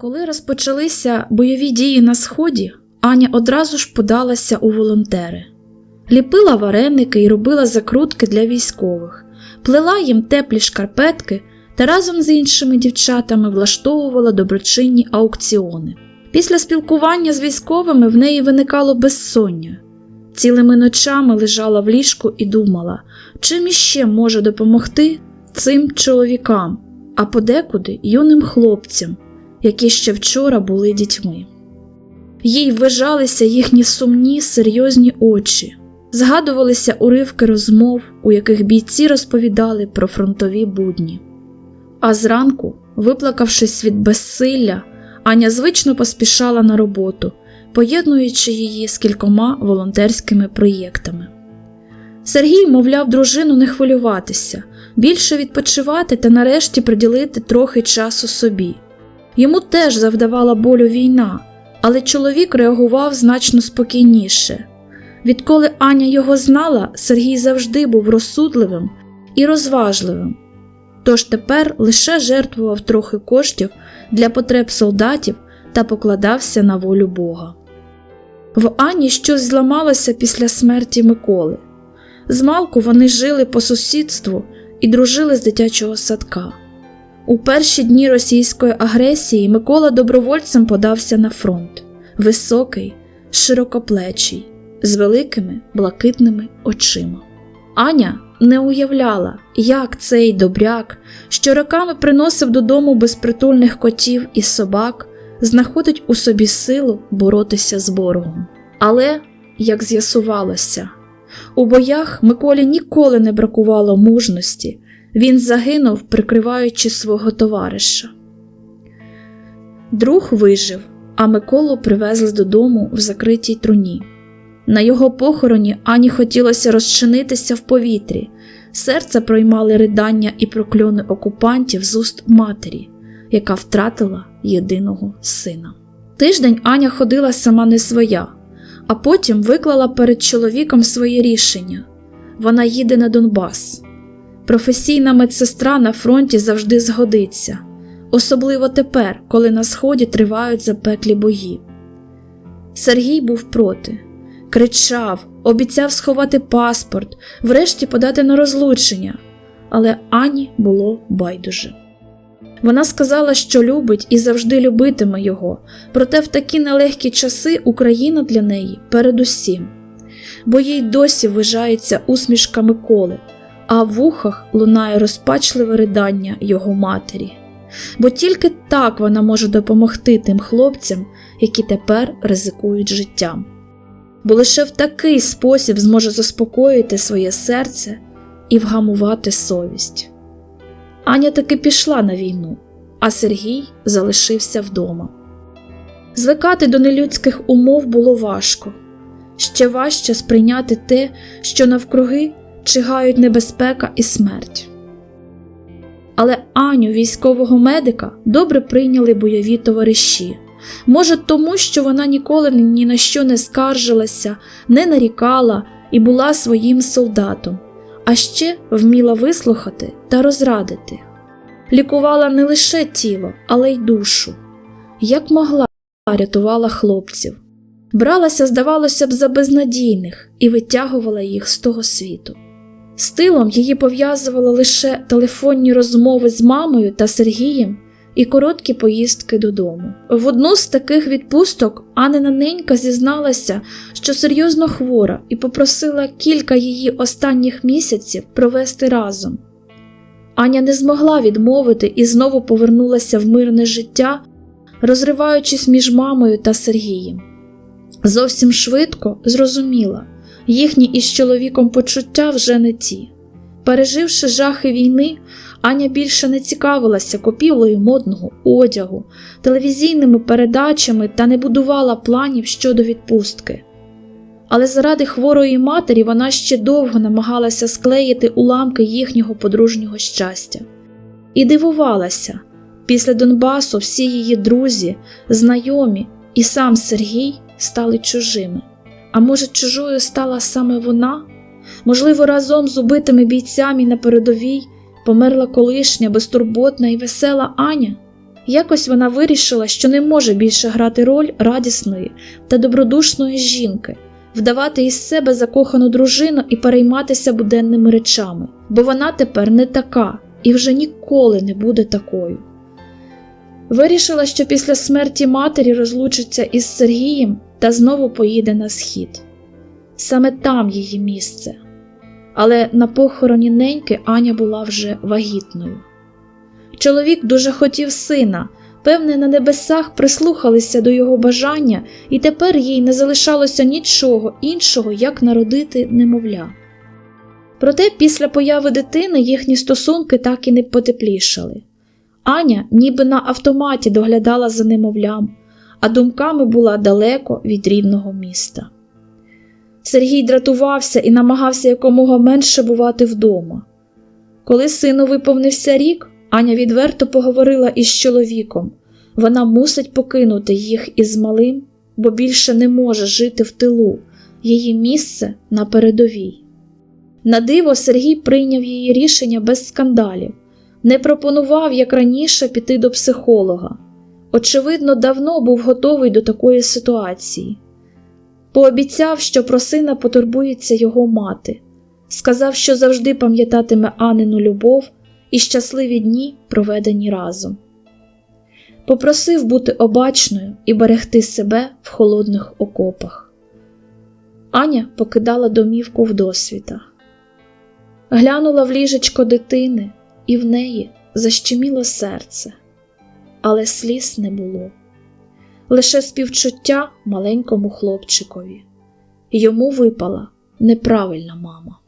Коли розпочалися бойові дії на сході, Аня одразу ж подалася у волонтери. Ліпила вареники і робила закрутки для військових, плела їм теплі шкарпетки та разом з іншими дівчатами влаштовувала доброчинні аукціони. Після спілкування з військовими в неї виникало безсоння. Цілими ночами лежала в ліжку і думала, чим іще може допомогти цим чоловікам, а подекуди юним хлопцям, які ще вчора були дітьми. Їй ввижалися їхні сумні, серйозні очі, згадувалися уривки розмов, у яких бійці розповідали про фронтові будні. А зранку, виплакавшись від безсилля, Аня звично поспішала на роботу, поєднуючи її з кількома волонтерськими проєктами. Сергій мовляв дружину не хвилюватися, більше відпочивати та нарешті приділити трохи часу собі. Йому теж завдавала болю війна, але чоловік реагував значно спокійніше. Відколи Аня його знала, Сергій завжди був розсудливим і розважливим, тож тепер лише жертвував трохи коштів для потреб солдатів та покладався на волю Бога. В Ані щось зламалося після смерті Миколи. Змалку вони жили по сусідству і дружили з дитячого садка. У перші дні російської агресії Микола добровольцем подався на фронт високий, широкоплечий, з великими блакитними очима. Аня не уявляла, як цей добряк, що роками приносив додому безпритульних котів і собак, знаходить у собі силу боротися з ворогом. Але, як з'ясувалося, у боях Миколі ніколи не бракувало мужності, він загинув, прикриваючи свого товариша. Друг вижив, а Миколу привезли додому в закритій труні. На його похороні Ані хотілося розчинитися в повітрі, серце проймали ридання і прокльони окупантів з уст матері, яка втратила єдиного сина. Тиждень Аня ходила сама не своя, а потім виклала перед чоловіком своє рішення вона їде на Донбас. Професійна медсестра на фронті завжди згодиться, особливо тепер, коли на сході тривають запеклі бої. Сергій був проти, кричав, обіцяв сховати паспорт, врешті подати на розлучення, але Ані було байдуже. Вона сказала, що любить і завжди любитиме його, проте в такі нелегкі часи Україна для неї передусім, бо їй досі вважається усмішка Миколи, а в вухах лунає розпачливе ридання його матері. Бо тільки так вона може допомогти тим хлопцям, які тепер ризикують життям. Бо лише в такий спосіб зможе заспокоїти своє серце і вгамувати совість. Аня таки пішла на війну, а Сергій залишився вдома. Звикати до нелюдських умов було важко, ще важче сприйняти те, що навкруги чигають небезпека і смерть. Але Аню, військового медика, добре прийняли бойові товариші. Може, тому, що вона ніколи ні на що не скаржилася, не нарікала і була своїм солдатом, а ще вміла вислухати та розрадити. Лікувала не лише тіло, але й душу. Як могла, рятувала хлопців, бралася, здавалося б, за безнадійних і витягувала їх з того світу. З тилом її пов'язували лише телефонні розмови з мамою та Сергієм і короткі поїздки додому. В одну з таких відпусток Анина ненька зізналася, що серйозно хвора, і попросила кілька її останніх місяців провести разом. Аня не змогла відмовити і знову повернулася в мирне життя, розриваючись між мамою та Сергієм. Зовсім швидко зрозуміла, їхні із чоловіком почуття вже не ті. Переживши жахи війни, Аня більше не цікавилася купівлею модного одягу, телевізійними передачами та не будувала планів щодо відпустки. Але заради хворої матері вона ще довго намагалася склеїти уламки їхнього подружнього щастя. І дивувалася, після Донбасу всі її друзі, знайомі і сам Сергій стали чужими. А може, чужою стала саме вона? Можливо, разом з убитими бійцями на передовій померла колишня, безтурботна і весела Аня? Якось вона вирішила, що не може більше грати роль радісної та добродушної жінки, вдавати із себе закохану дружину і перейматися буденними речами, бо вона тепер не така і вже ніколи не буде такою. Вирішила, що після смерті матері розлучиться із Сергієм та знову поїде на схід. Саме там її місце. Але на похороні неньки Аня була вже вагітною. Чоловік дуже хотів сина, певне, на небесах прислухалися до його бажання, і тепер їй не залишалося нічого іншого, як народити немовля. Проте після появи дитини їхні стосунки так і не потеплішали. Аня ніби на автоматі доглядала за немовлям, а думками була далеко від рідного міста. Сергій дратувався і намагався якомога менше бувати вдома. Коли сину виповнився рік, Аня відверто поговорила із чоловіком вона мусить покинути їх із малим, бо більше не може жити в тилу, її місце на передовій. На диво Сергій прийняв її рішення без скандалів, не пропонував, як раніше, піти до психолога. Очевидно, давно був готовий до такої ситуації. Пообіцяв, що про сина потурбується його мати, сказав, що завжди пам'ятатиме Анину любов і щасливі дні, проведені разом. Попросив бути обачною і берегти себе в холодних окопах. Аня покидала домівку вдосвіта. Глянула в ліжечко дитини, і в неї защеміло серце, але сліз не було. Лише співчуття маленькому хлопчикові. Йому випала неправильна мама.